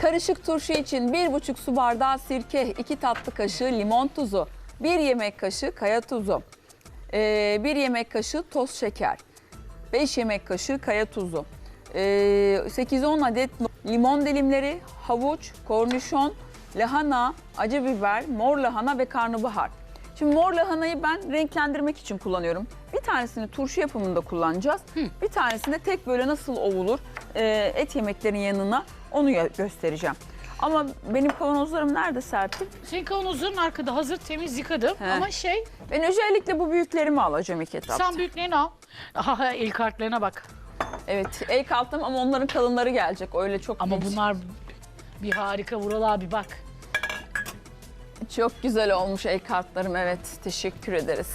Karışık turşu için 1,5 su bardağı sirke, 2 tatlı kaşığı limon tuzu, 1 yemek kaşığı kaya tuzu, 1 yemek kaşığı toz şeker, 5 yemek kaşığı kaya tuzu, ee, 8-10 adet limon dilimleri, havuç, kornişon, lahana, acı biber, mor lahana ve karnabahar. Şimdi mor lahanayı ben renklendirmek için kullanıyorum. Bir tanesini turşu yapımında kullanacağız. Bir tanesini de tek böyle nasıl ovulur e, et yemeklerin yanına onu göstereceğim. Ama benim kavanozlarım nerede Serpil? Senin kavanozların arkada hazır temiz yıkadım He. ama şey Ben özellikle bu büyüklerimi alacağım ilk etapta. sen büyüklerini al. Aha el kartlarına bak. Evet el kalktım ama onların kalınları gelecek. Öyle çok Ama genç. bunlar bir harika Vural abi bak. Çok güzel olmuş el kartlarım evet. Teşekkür ederiz.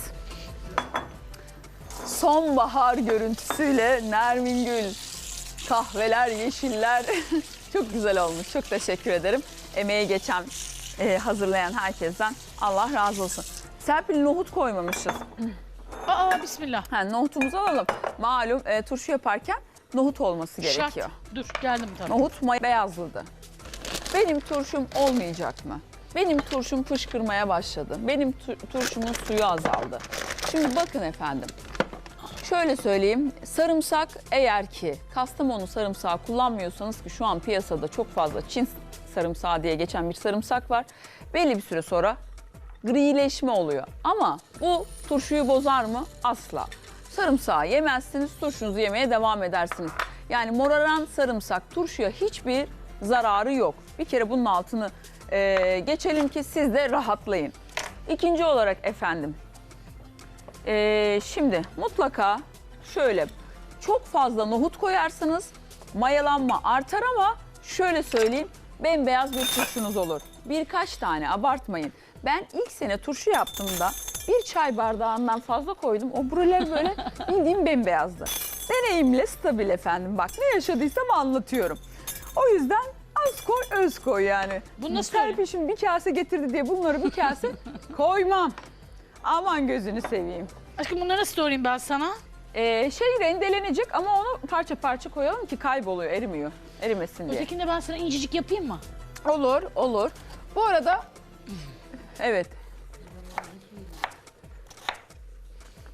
Sonbahar görüntüsüyle Nermin Gül. Kahveler, yeşiller. Çok güzel olmuş. Çok teşekkür ederim. Emeği geçen, e, hazırlayan herkesten Allah razı olsun. Serpil nohut koymamışız. Aa bismillah. Ha, nohutumuzu alalım. Malum e, turşu yaparken nohut olması gerekiyor. Şart. Dur geldim tabii. Nohut may beyazladı. Benim turşum olmayacak mı? Benim turşum fışkırmaya başladı. Benim tu- turşumun suyu azaldı. Şimdi bakın efendim. Şöyle söyleyeyim. Sarımsak eğer ki Kastamonu sarımsağı kullanmıyorsanız ki şu an piyasada çok fazla Çin sarımsağı diye geçen bir sarımsak var. Belli bir süre sonra grileşme oluyor. Ama bu turşuyu bozar mı? Asla. Sarımsağı yemezsiniz, turşunuzu yemeye devam edersiniz. Yani moraran sarımsak turşuya hiçbir zararı yok. Bir kere bunun altını e, geçelim ki siz de rahatlayın. İkinci olarak efendim, e, şimdi mutlaka şöyle çok fazla nohut koyarsanız mayalanma artar ama şöyle söyleyeyim bembeyaz bir turşunuz olur. Birkaç tane abartmayın. Ben ilk sene turşu yaptığımda bir çay bardağından fazla koydum. O buralar böyle bildiğim bembeyazdı. Deneyimle stabil efendim. Bak ne yaşadıysam anlatıyorum. O yüzden az koy öz koy yani. Bu nasıl öyle? Bir kase getirdi diye bunları bir kase koymam. Aman gözünü seveyim. Aşkım bunları nasıl doğrayayım ben sana? Ee, şey rendelenecek ama onu parça parça koyalım ki kayboluyor, erimiyor. Erimesin diye. Ötekinde ben sana incecik yapayım mı? Olur, olur. Bu arada evet.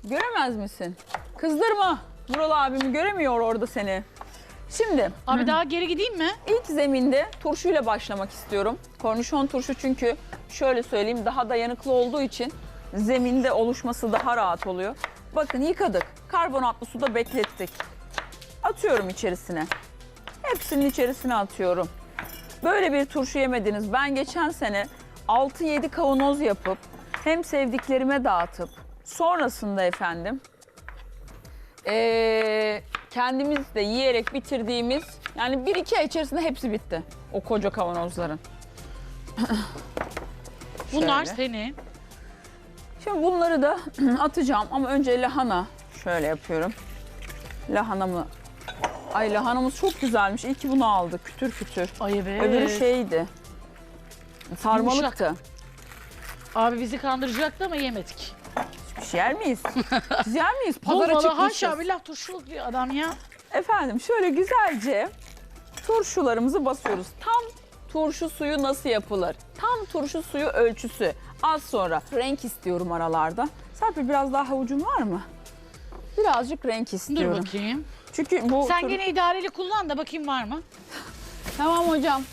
Göremez misin? Kızdırma. Vural abimi göremiyor orada seni. Şimdi Abi daha geri gideyim mi? ilk zeminde turşuyla başlamak istiyorum. Kornişon turşu çünkü şöyle söyleyeyim daha dayanıklı olduğu için zeminde oluşması daha rahat oluyor. Bakın yıkadık. Karbonatlı suda beklettik. Atıyorum içerisine. Hepsinin içerisine atıyorum. Böyle bir turşu yemediniz. Ben geçen sene 6-7 kavanoz yapıp hem sevdiklerime dağıtıp sonrasında efendim ee, kendimiz de yiyerek bitirdiğimiz yani bir iki ay içerisinde hepsi bitti. O koca kavanozların. Bunlar Şöyle. senin. Şimdi bunları da atacağım ama önce lahana şöyle yapıyorum. Lahanamı Ay lahanamız çok güzelmiş. İyi ki bunu aldık. Kütür kütür. Ay evet. Öbürü şeydi. Sarmalıktı. Abi bizi kandıracaktı ama yemedik. Biz yer miyiz? Biz yer miyiz? Pazara haşa çıkmışız. billah turşuluk diyor adam ya. Efendim şöyle güzelce turşularımızı basıyoruz. Tam turşu suyu nasıl yapılır? Tam turşu suyu ölçüsü. Az sonra renk istiyorum aralarda. Serpil biraz daha havucun var mı? Birazcık renk Dur istiyorum. bakayım. Çünkü bu Sen tur- gene idareli kullan da bakayım var mı? Tamam hocam.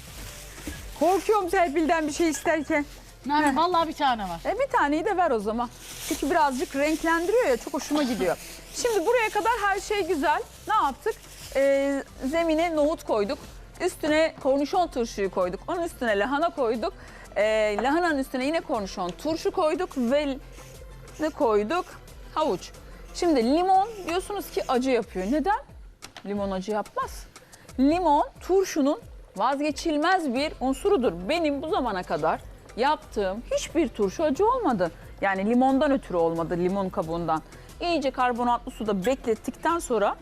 Korkuyorum Serpil'den bir şey isterken. Nerede? Vallahi bir tane var. E bir taneyi de ver o zaman. Çünkü birazcık renklendiriyor ya çok hoşuma gidiyor. Şimdi buraya kadar her şey güzel. Ne yaptık? Ee, zemine nohut koyduk. Üstüne kornişon turşuyu koyduk. Onun üstüne lahana koyduk. Ee, lahananın üstüne yine kornişon turşu koyduk ve ne koyduk? Havuç. Şimdi limon diyorsunuz ki acı yapıyor. Neden? Limon acı yapmaz. Limon turşunun vazgeçilmez bir unsurudur. Benim bu zamana kadar yaptığım hiçbir turşu acı olmadı. Yani limondan ötürü olmadı, limon kabuğundan. İyice karbonatlı suda beklettikten sonra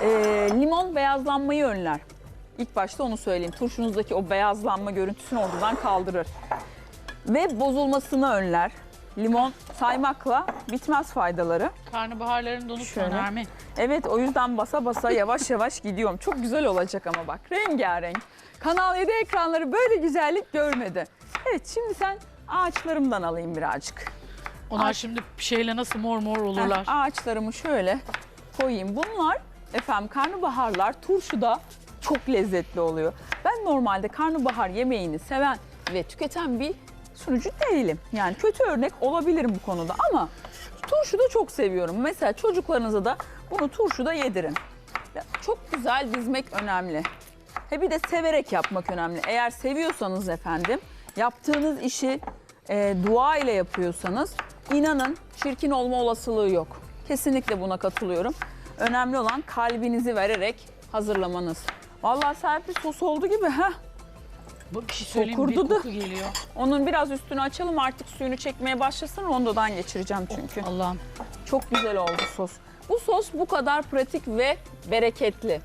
e, limon beyazlanmayı önler. İlk başta onu söyleyeyim. Turşunuzdaki o beyazlanma görüntüsünü ortadan kaldırır. Ve bozulmasını önler. limon saymakla bitmez faydaları. Karnabaharlarını da unutma Şöyle. Evet o yüzden basa basa yavaş yavaş gidiyorum. Çok güzel olacak ama bak rengarenk. Kanal 7 ekranları böyle güzellik görmedi. Evet şimdi sen ağaçlarımdan alayım birazcık. Onlar Ay. şimdi şeyle nasıl mor mor olurlar. Heh, ağaçlarımı şöyle koyayım. Bunlar efendim karnabaharlar turşuda çok lezzetli oluyor. Ben normalde karnabahar yemeğini seven ve tüketen bir sunucu değilim. Yani kötü örnek olabilirim bu konuda ama turşuda çok seviyorum. Mesela çocuklarınıza da bunu turşuda yedirin. Ya, Çok güzel dizmek önemli. He bir de severek yapmak önemli. Eğer seviyorsanız efendim yaptığınız işi e, dua ile yapıyorsanız inanın çirkin olma olasılığı yok. Kesinlikle buna katılıyorum. Önemli olan kalbinizi vererek hazırlamanız. Vallahi Serpil sos oldu gibi ha. Bu bir şey söyleyeyim bir da. koku geliyor. Onun biraz üstünü açalım artık suyunu çekmeye başlasın rondodan geçireceğim çünkü. Allah'ım. Çok güzel oldu sos. Bu sos bu kadar pratik ve bereketli.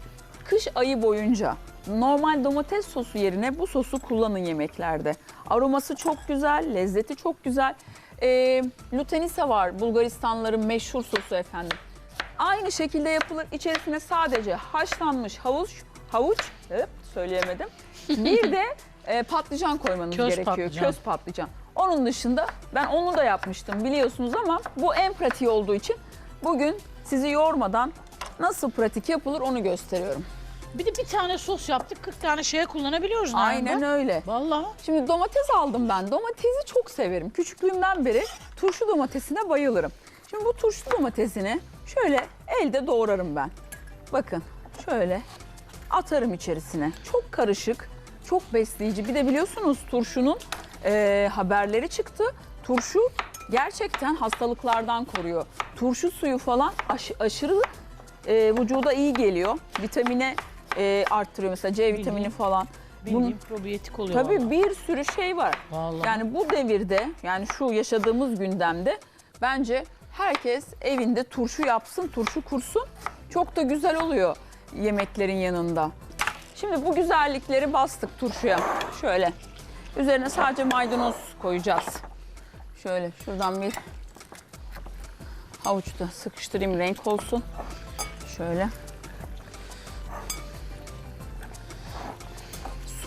Kış ayı boyunca normal domates sosu yerine bu sosu kullanın yemeklerde. Aroması çok güzel, lezzeti çok güzel. Ee, lutenisa var Bulgaristanlıların meşhur sosu efendim. Aynı şekilde yapılır. İçerisine sadece haşlanmış havuç, havuç, hop, söyleyemedim. Bir de e, patlıcan koymanız Köz gerekiyor. patlıcan. Köz patlıcan. Onun dışında ben onu da yapmıştım biliyorsunuz ama bu en pratiği olduğu için bugün sizi yormadan nasıl pratik yapılır onu gösteriyorum. Bir de bir tane sos yaptık 40 tane şeye kullanabiliyoruz. Aynen öyle. Vallahi. Şimdi domates aldım ben. Domatesi çok severim. Küçüklüğümden beri turşu domatesine bayılırım. Şimdi bu turşu domatesini şöyle elde doğrarım ben. Bakın şöyle atarım içerisine. Çok karışık, çok besleyici. Bir de biliyorsunuz turşunun e, haberleri çıktı. Turşu gerçekten hastalıklardan koruyor. Turşu suyu falan aş- aşırı e, vücuda iyi geliyor. Vitamine e, arttırıyor mesela C vitamini Bildiğin- falan. Bildiğim Bunun- probiyotik oluyor. Tabii bir sürü şey var. Vallahi. Yani bu devirde yani şu yaşadığımız gündemde bence herkes evinde turşu yapsın, turşu kursun. Çok da güzel oluyor yemeklerin yanında. Şimdi bu güzellikleri bastık turşuya. Şöyle. Üzerine sadece maydanoz koyacağız. Şöyle şuradan bir havuçta sıkıştırayım renk olsun. Şöyle.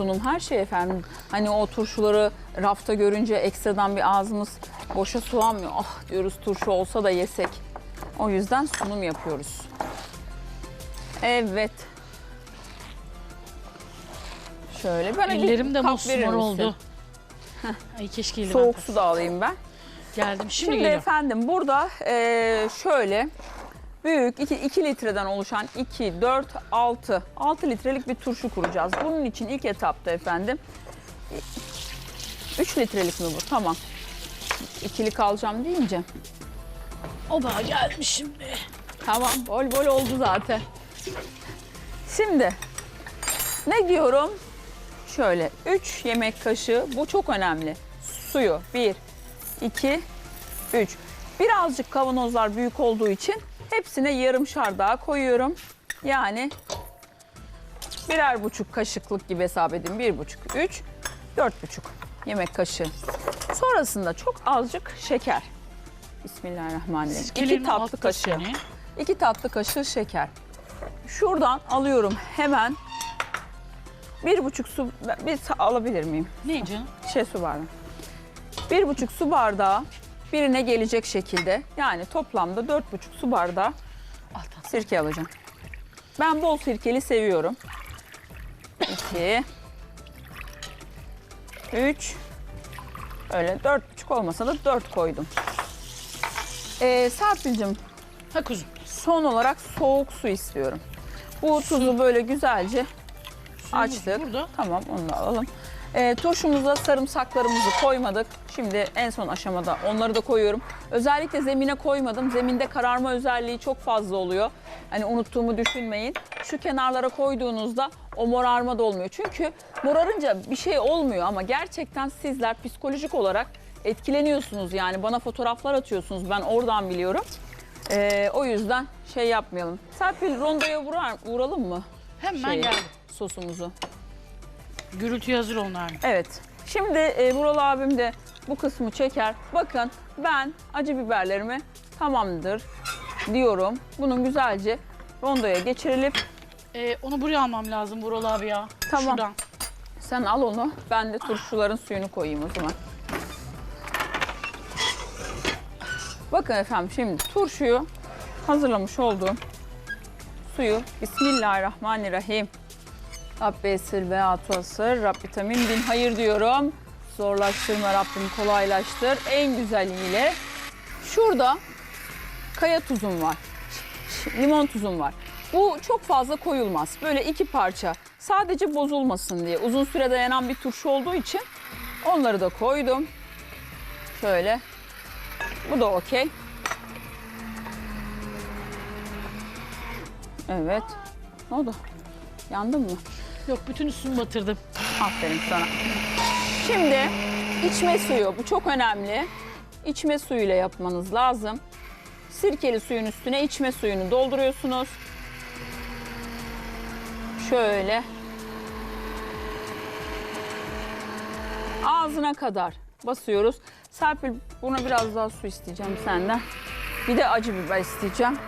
sunum her şey efendim. Hani o turşuları rafta görünce ekstradan bir ağzımız boşa sulanmıyor. Ah diyoruz turşu olsa da yesek. O yüzden sunum yapıyoruz. Evet. Şöyle böyle bir Ellerim de kap verir mosmor misin? oldu. Ay keşke elime Soğuk su da alayım ben. Geldim şimdi, Şimdi geliyorum. efendim burada eee, şöyle büyük 2, 2 litreden oluşan 2, 4, 6, 6 litrelik bir turşu kuracağız. Bunun için ilk etapta efendim 3 litrelik mi bu? Tamam. İkilik alacağım deyince. Oba geldim şimdi. Tamam bol bol oldu zaten. Şimdi ne diyorum? Şöyle 3 yemek kaşığı bu çok önemli. Suyu 1, 2, 3. Birazcık kavanozlar büyük olduğu için hepsine yarımşar daha koyuyorum. Yani birer buçuk kaşıklık gibi hesap edin. Bir buçuk, üç, dört buçuk yemek kaşığı. Sonrasında çok azıcık şeker. Bismillahirrahmanirrahim. İki tatlı kaşığı. 2 tatlı kaşığı şeker. Şuradan alıyorum hemen bir buçuk su, bir alabilir miyim? Ne canım? Şey su bardağı. Bir buçuk su bardağı birine gelecek şekilde yani toplamda dört buçuk su bardağı Al tatlım. sirke alacağım. Ben bol sirkeli seviyorum. İki. Üç. Öyle dört buçuk olmasa da dört koydum. Ee, Serpil'cim Ha kuzum. Son olarak soğuk su istiyorum. Bu tuzu böyle güzelce Suyumuz açtık. Burada. Tamam onu da alalım. Ee, turşumuza sarımsaklarımızı koymadık. Şimdi en son aşamada onları da koyuyorum. Özellikle zemine koymadım. Zeminde kararma özelliği çok fazla oluyor. Hani unuttuğumu düşünmeyin. Şu kenarlara koyduğunuzda o morarma da olmuyor. Çünkü morarınca bir şey olmuyor ama gerçekten sizler psikolojik olarak etkileniyorsunuz. Yani bana fotoğraflar atıyorsunuz. Ben oradan biliyorum. Ee, o yüzden şey yapmayalım. Serpil rondoya vurar, vuralım mı Hemen Şey. geldim. sosumuzu? Gürültüye hazır Nermin. Evet. Şimdi e, Vural abim de bu kısmı çeker. Bakın ben acı biberlerimi tamamdır diyorum. Bunu güzelce rondoya geçirelim. Ee, onu buraya almam lazım Vural abi ya. Tamam. Şuradan. Sen al onu. Ben de turşuların suyunu koyayım o zaman. Bakın efendim şimdi turşuyu hazırlamış olduğum suyu Bismillahirrahmanirrahim. Rabbi esir ve atu asır. Rab vitamin bin hayır diyorum. Zorlaştırma Rabbim kolaylaştır. En güzeliyle şurada kaya tuzum var. Limon tuzum var. Bu çok fazla koyulmaz. Böyle iki parça. Sadece bozulmasın diye. Uzun süre dayanan bir turşu olduğu için onları da koydum. Şöyle. Bu da okey. Evet. Ne oldu? Yandın mı? Yok bütün üstünü batırdım. Aferin sana. Şimdi içme suyu. Bu çok önemli. İçme suyuyla yapmanız lazım. Sirkeli suyun üstüne içme suyunu dolduruyorsunuz. Şöyle. Ağzına kadar basıyoruz. Serpil buna biraz daha su isteyeceğim senden. Bir de acı biber isteyeceğim.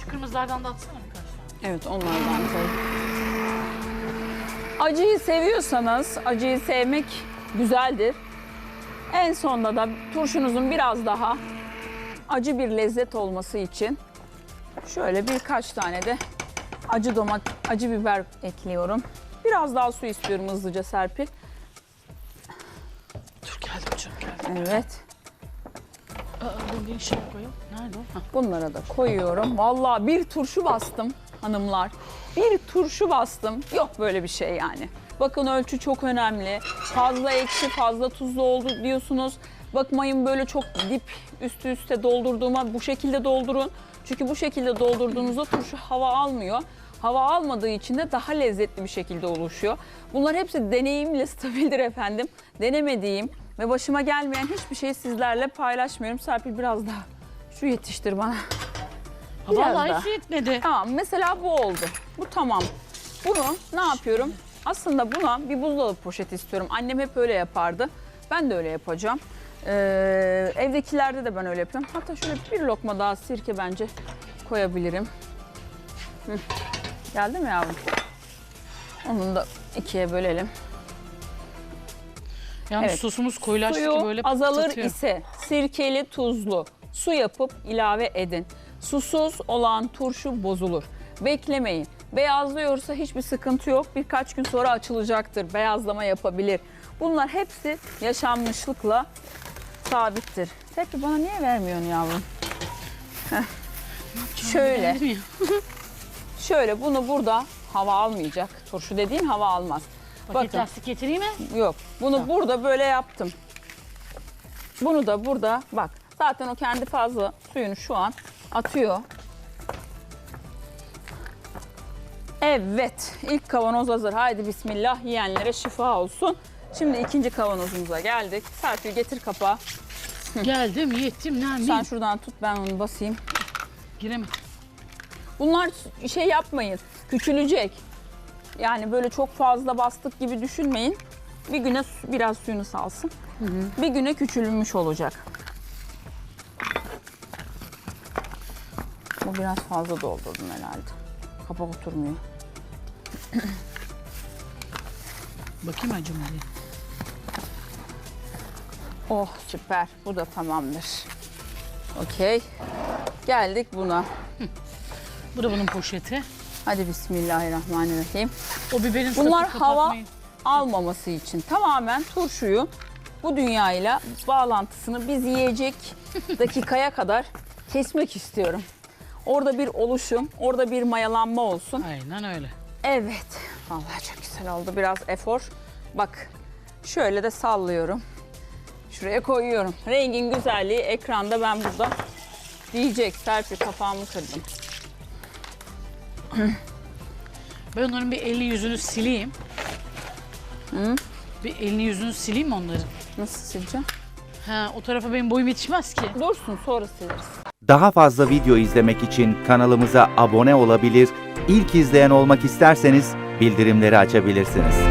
Şu kırmızılardan da atsana birkaç tane. Evet onlardan koy. Acıyı seviyorsanız acıyı sevmek güzeldir. En sonda da turşunuzun biraz daha acı bir lezzet olması için şöyle birkaç tane de acı domat, acı biber ekliyorum. Biraz daha su istiyorum hızlıca Serpil. Çok geldim. Evet. Aa, dur bir şey koyalım. Nerede o? Hah. Bunlara da koyuyorum. Vallahi bir turşu bastım hanımlar. Bir turşu bastım. Yok böyle bir şey yani. Bakın ölçü çok önemli. Fazla ekşi, fazla tuzlu oldu diyorsunuz. Bakmayın böyle çok dip üstü üste doldurduğuma bu şekilde doldurun. Çünkü bu şekilde doldurduğunuzda turşu hava almıyor. Hava almadığı için de daha lezzetli bir şekilde oluşuyor. Bunlar hepsi deneyimle stabildir efendim. Denemediğim ve başıma gelmeyen hiçbir şeyi sizlerle paylaşmıyorum. Serpil biraz daha şu yetiştir bana. Ha, Biraz vallahi daha. hiç yetmedi. Tamam mesela bu oldu. Bu tamam. Bunu ne yapıyorum? Aslında buna bir buzdolabı poşeti istiyorum. Annem hep öyle yapardı. Ben de öyle yapacağım. Ee, evdekilerde de ben öyle yapıyorum. Hatta şöyle bir lokma daha sirke bence koyabilirim. Hı. Geldi mi yavrum? Onu da ikiye bölelim. Yalnız Evet. sosumuz koyulaştı Suyu böyle azalır patlatıyor. ise sirkeli tuzlu su yapıp ilave edin. Susuz olan turşu bozulur. Beklemeyin. Beyazlıyorsa hiçbir sıkıntı yok. Birkaç gün sonra açılacaktır. Beyazlama yapabilir. Bunlar hepsi yaşanmışlıkla sabittir. Serpil bana niye vermiyorsun yavrum? Şöyle. Şöyle bunu burada hava almayacak. Turşu dediğin hava almaz. Paket Bakın. lastik getireyim mi? Yok. Bunu burada böyle yaptım. Bunu da burada bak. Zaten o kendi fazla suyunu şu an atıyor. Evet. ilk kavanoz hazır. Haydi bismillah yiyenlere şifa olsun. Şimdi ikinci kavanozumuza geldik. Serpil getir kapağı. Geldim, yettim. Sen şuradan tut ben onu basayım. Giremedim. Bunlar şey yapmayın. Küçülecek. Yani böyle çok fazla bastık gibi düşünmeyin. Bir güne su- biraz suyunu salsın. Bir güne küçülmüş olacak. Bu biraz fazla doldurdum herhalde. Kapak oturmuyor. Bakayım diye. Oh süper. Bu da tamamdır. Okey. Geldik buna. Bu da bunun poşeti. Hadi bismillahirrahmanirrahim. O biberin Bunlar hava kapatmayın. almaması için tamamen turşuyu bu dünyayla bağlantısını biz yiyecek dakikaya kadar kesmek istiyorum. Orada bir oluşum, orada bir mayalanma olsun. Aynen öyle. Evet. Vallahi çok güzel oldu. Biraz efor. Bak şöyle de sallıyorum. Şuraya koyuyorum. Rengin güzelliği ekranda ben burada diyecek. Serpil kapağımı kırdım. Ben onların bir elini yüzünü sileyim. Bir elini yüzünü sileyim onların? Nasıl sileceğim? Ha, o tarafa benim boyum yetişmez ki. Dursun sonra sileriz. Daha fazla video izlemek için kanalımıza abone olabilir, ilk izleyen olmak isterseniz bildirimleri açabilirsiniz.